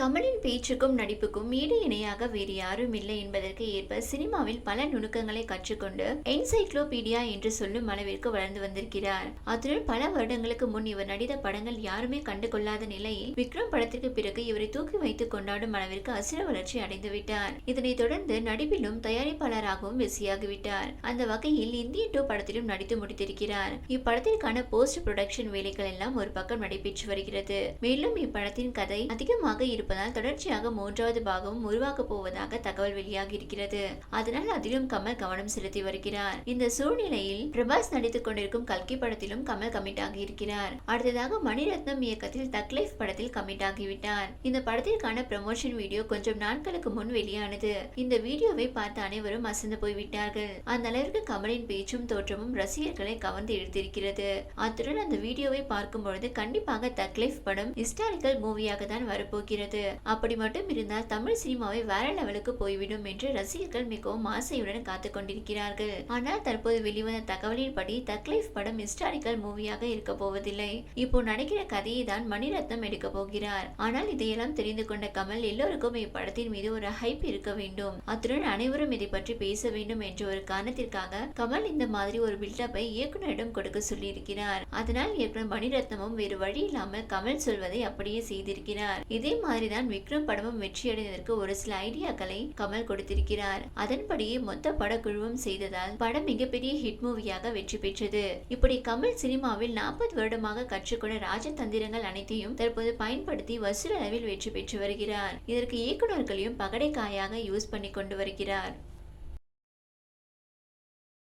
கமலின் பேச்சுக்கும் நடிப்புக்கும் ஈடு இணையாக வேறு யாரும் இல்லை என்பதற்கு ஏற்ப சினிமாவில் பல நுணுக்கங்களை கற்றுக்கொண்டு என்சைக்ளோபீடியா என்று சொல்லும் அளவிற்கு வளர்ந்து வந்திருக்கிறார். அத்துடன் பல வருடங்களுக்கு முன் இவர் நடித்த படங்கள் யாருமே கண்டுகொள்ளாத நிலையில் விக்ரம் படத்திற்கு பிறகு இவரை தூக்கி வைத்து கொண்டாடும் அளவிற்கு அசுர வளர்ச்சி அடைந்துவிட்டார் இதனைத் தொடர்ந்து நடிப்பிலும் தயாரிப்பாளராகவும் பிஸியாகிவிட்டார் அந்த வகையில் இந்திய டூ படத்திலும் நடித்து முடித்திருக்கிறார். இப்படத்திற்கான போஸ்ட் ப்ரொடக்ஷன் வேலைகள் எல்லாம் ஒரு பக்கம் நடைபெற்று வருகிறது. மேலும் இப்படத்தின் கதை அதிகமாக இருப்பதால் தொடர்ச்சியாக மூன்றாவது பாகமும் உருவாக்கப் போவதாக தகவல் வெளியாகி இருக்கிறது அதனால் அதிலும் கமல் கவனம் செலுத்தி வருகிறார். இந்த சூழ்நிலையில் பிரபாஸ் நடித்துக் கொண்டிருக்கும் கல்கி படத்திலும் கமல் கமிட் ஆகி இருக்கிறார் அடுத்ததாக மணிரத்னம் இயக்கத்தில் தக் லைஃப் படத்தில் கமிட் ஆகிவிட்டார். இந்த படத்திற்கான ப்ரமோஷன் வீடியோ கொஞ்சம் நாட்களுக்கு முன் வெளியானது. இந்த வீடியோவை பார்த்த அனைவரும் அசந்து போய்விட்டார்கள். அந்த அளவிற்கு கமலின் பேச்சும் தோற்றமும் ரசிகர்களை கவர்ந்து இழுத்திருக்கிறது. அத்துடன் அந்த வீடியோவை பார்க்கும் பொழுது கண்டிப்பாக தக்லைஃப் படம் ஹிஸ்டாரிக்கல் மூவியாக தான் வரப்போகிறது. அப்படி மட்டும் இருந்தால் தமிழ் சினிமாவை வேற லெவலுக்கு போய்விடும் என்று ரசிகர்கள் மிகவும் ஆசையுடன் காத்து கொண்டிருக்கிறார்கள். ஆனால் தற்போது வெளிவந்த தகவலின்படி தக் லைஃப் படம் ஹிஸ்டாரிக்கல் மூவியாக இருக்க போவதில்லை. இப்போ நடக்கிற கதையை தான் மணிரத்னம் எடுக்க போகிறார். ஆனால் இதையெல்லாம் தெரிந்து கொண்ட கமல் எல்லோருக்கும் இப்படத்தின் மீது ஒரு ஹைப் இருக்க வேண்டும். அத்துடன் அனைவரும் இதை பற்றி பேச வேண்டும் என்ற ஒரு காரணத்திற்காக கமல் இந்த மாதிரி ஒரு பில்டப்பை இயக்குனரிடம் கொடுக்க சொல்லியிருக்கிறார். அதனால் இயக்குனர் மணிரத்னமும் வேறு வழி இல்லாமல் கமல் சொல்வதை அப்படியே செய்திருக்கிறார். இதே மாதிரி மாதிரிதான் விக்ரம் படமும் வெற்றியடைவதற்கு ஒரு சில ஐடியாக்களை கமல் கொடுத்திருக்கிறார். அதன்படியே மொத்த படக்குழுவும் செய்ததால் படம் மிகப்பெரிய ஹிட் மூவியாக வெற்றி பெற்றது. இப்படி கமல் சினிமாவில் நாற்பது வருடமாக கற்றுக்கொண்ட ராஜதந்திரங்கள் அனைத்தையும் தற்போது பயன்படுத்தி வசூல் அளவில் வெற்றி பெற்று வருகிறார். இதற்கு இயக்குனர்களையும் பகடைக்காயாக யூஸ் பண்ணி கொண்டு வருகிறார்.